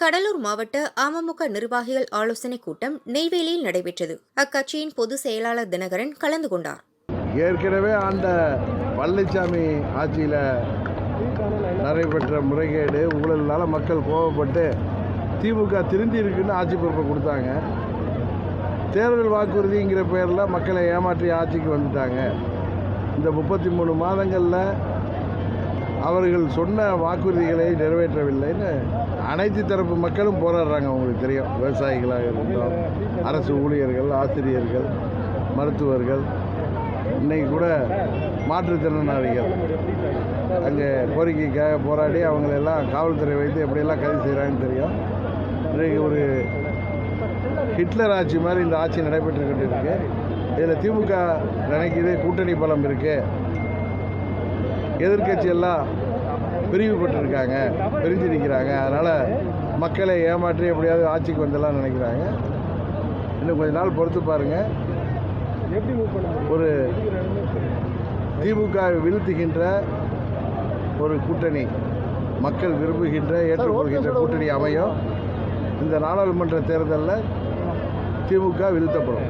கடலூர் மாவட்ட அமமுக நிர்வாகிகள் ஆலோசனைக் கூட்டம் நெய்வேலியில் நடைபெற்றது. அக்கட்சியின் பொதுச் செயலாளர் தினகரன் கலந்து கொண்டார். ஏற்கனவே ஆண்ட பழனிசாமி ஆட்சியில் நடைபெற்ற முறைகேடு ஊழல்னால மக்கள் கோவப்பட்டு திமுக திருந்தி இருக்குன்னு ஆட்சி பொறுப்பை கொடுத்தாங்க. தேர்தல் வாக்குறுதிங்கிற பேரில் மக்களை ஏமாற்றி ஆட்சிக்கு வந்துட்டாங்க. இந்த முப்பத்தி மூணு மாதங்களில் அவர்கள் சொன்ன வாக்குறுதிகளை நிறைவேற்றவில்லைன்னு அனைத்து தரப்பு மக்களும் போராடுறாங்க அவங்களுக்கு தெரியும். விவசாயிகளாக இருந்தோம் அரசு ஊழியர்கள் ஆசிரியர்கள் மருத்துவர்கள் இன்றைக்கி கூட மாற்றுத்திறனாளிகள். அங்கே கோரிக்கைக்காக போராடி அவங்களெல்லாம் காவல்துறை வைத்து எப்படியெல்லாம் கைது செய்கிறாங்கன்னு தெரியும். இன்றைக்கு ஒரு ஹிட்லர் ஆட்சி மாதிரி இந்த ஆட்சி நடைபெற்று இருக்குது இதில் திமுக நினைக்குது கூட்டணி பலம் இருக்குது எதிர்க்கட்சி எல்லாம் பிரிவுபட்டிருக்காங்க பிரிஞ்சு நிற்கிறாங்க அதனால் மக்களை ஏமாற்றி எப்படியாவது ஆட்சிக்கு வந்துடலாம் நினைக்கிறாங்க. இன்னும் கொஞ்ச நாள் பொறுத்து பாருங்கள் ஒரு திமுக வீழ்த்துகின்ற ஒரு கூட்டணி மக்கள் விரும்புகின்ற ஏற்றுக்கொள்கின்ற கூட்டணி அமையும். இந்த நாடாளுமன்ற தேர்தலில் திமுக வீழ்த்தப்படும்.